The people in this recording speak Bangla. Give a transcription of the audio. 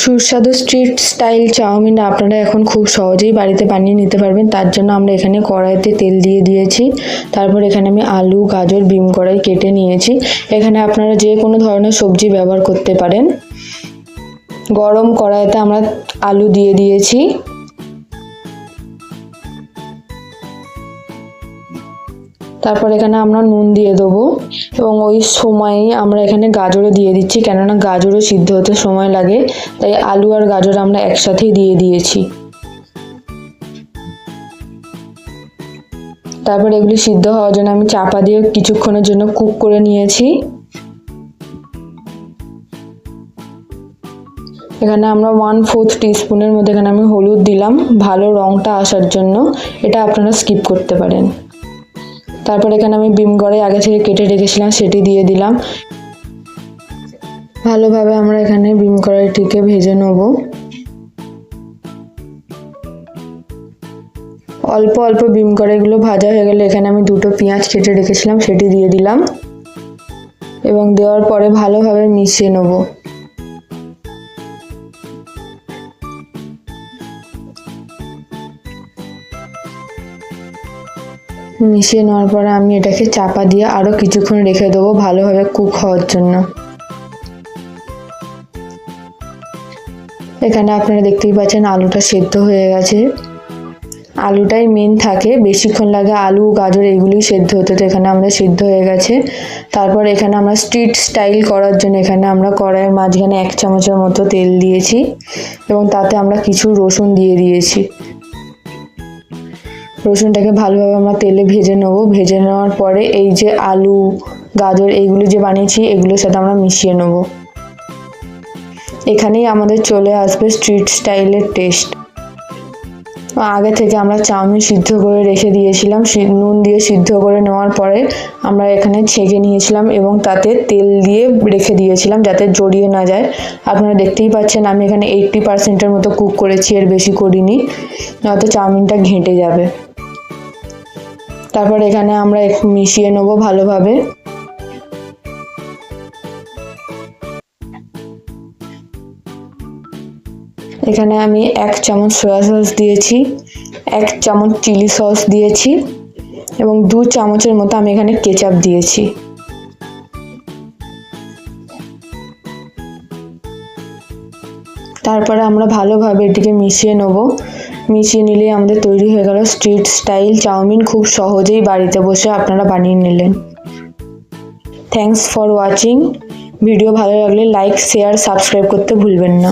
সুস্বাদু স্ট্রিট স্টাইল চাউমিন আপনারা এখন খুব সহজেই বাড়িতে বানিয়ে নিতে পারবেন। তার জন্য আমরা এখানে কড়াইতে তেল দিয়ে দিয়েছি। তারপর এখানে আমি আলু, গাজর, বিম কড়াই কেটে নিয়েছি। এখানে আপনারা যে কোনো ধরনের সবজি ব্যবহার করতে পারেন। গরম কড়াইতে আমরা আলু দিয়ে দিয়েছি। তারপর এখানে আমরা নুন দিয়ে দেবো এবং ওই সময়ই আমরা এখানে গাজরও দিয়ে দিচ্ছি, কেননা গাজরও সিদ্ধ হতে সময় লাগে, তাই আলু আর গাজর আমরা একসাথেই দিয়ে দিয়েছি। তারপর এগুলি সিদ্ধ হওয়ার জন্য আমি চাপা দিয়ে কিছুক্ষণের জন্য কুক করে নিয়েছি। এখানে আমরা ওয়ান ফোর্থ টিস্পুনের মধ্যে এখানে আমি হলুদ দিলাম, ভালো রঙটা আসার জন্য। এটা আপনারা স্কিপ করতে পারেন। তারপর এখানে আমি বিম গড়ে আগে থেকে কেটে রেখেছিলাম, সেটি দিয়ে দিলাম। ভালোভাবে আমরা এখানে বিম কড়াইটিকে ভেজে নেব। অল্প অল্প বিম কড়াইগুলো ভাজা হয়ে গেলে এখানে আমি দুটো পেঁয়াজ কেটে রেখেছিলাম, সেটি দিয়ে দিলাম। এবং দেওয়ার পরে ভালোভাবে মিশিয়ে নেব। মিশিয়ে নেওয়ার পরে আমি এটাকে চাপা দিয়ে আরও কিছুক্ষণ রেখে দেবো ভালোভাবে কুক হওয়ার জন্য। এখানে আপনারা দেখতেই পাচ্ছেন আলুটা সেদ্ধ হয়ে গেছে। আলুটাই মেন থাকে, বেশিক্ষণ লাগে আলু, গাজর এগুলি সেদ্ধ হতে তো এখানে আমাদের সিদ্ধ হয়ে গেছে। তারপর এখানে আমরা স্ট্রিট স্টাইল করার জন্য এখানে আমরা কড়াইয়ের মাঝখানে এক চামচের মতো তেল দিয়েছি এবং তাতে আমরা কিছু রসুন দিয়ে দিয়েছি। রসুনটাকে ভালোভাবে আমরা তেলে ভেজে নেব। ভেজে নেওয়ার পরে এই যে আলু, গাজর, এইগুলো যে বানিয়েছি, এগুলোর সাথে আমরা মিশিয়ে নেব। এখানেই আমাদের চলে আসবে স্ট্রিট স্টাইলের টেস্ট আগে থেকে আমরা চাউমিন সিদ্ধ করে রেখে দিয়েছিলাম। নুন দিয়ে সিদ্ধ করে নেওয়ার পরে আমরা এখানে ছেঁকে নিয়েছিলাম এবং তাতে তেল দিয়ে রেখে দিয়েছিলাম যাতে জড়িয়ে না যায়। আপনারা দেখতেই পাচ্ছেন আমি এখানে এইট্টি পার্সেন্টের মতো কুক করেছি, এর বেশি করিনি। নয়তো চাউমিনটা ঘেঁটে যাবে। তারপর এখানে আমরা মিশিয়ে নেব ভালোভাবে। এখানে আমি এক চামচ সয়া সস দিয়েছি, এক চামচ চিলি সস দিয়েছি এবং দু চামচের মতো আমি এখানে কেচাপ দিয়েছি। তারপরে আমরা ভালোভাবে এটিকে মিশিয়ে নেব। মিশিয়ে নিলেই আমাদের তৈরি হয়ে গেল স্ট্রিট স্টাইল চাউমিন। খুব সহজেই বাড়িতে বসে আপনারা বানিয়ে নিলেন। থ্যাংকস ফর ওয়াচিং ভিডিও ভালো লাগলে লাইক শেয়ার সাবস্ক্রাইব করতে ভুলবেন না।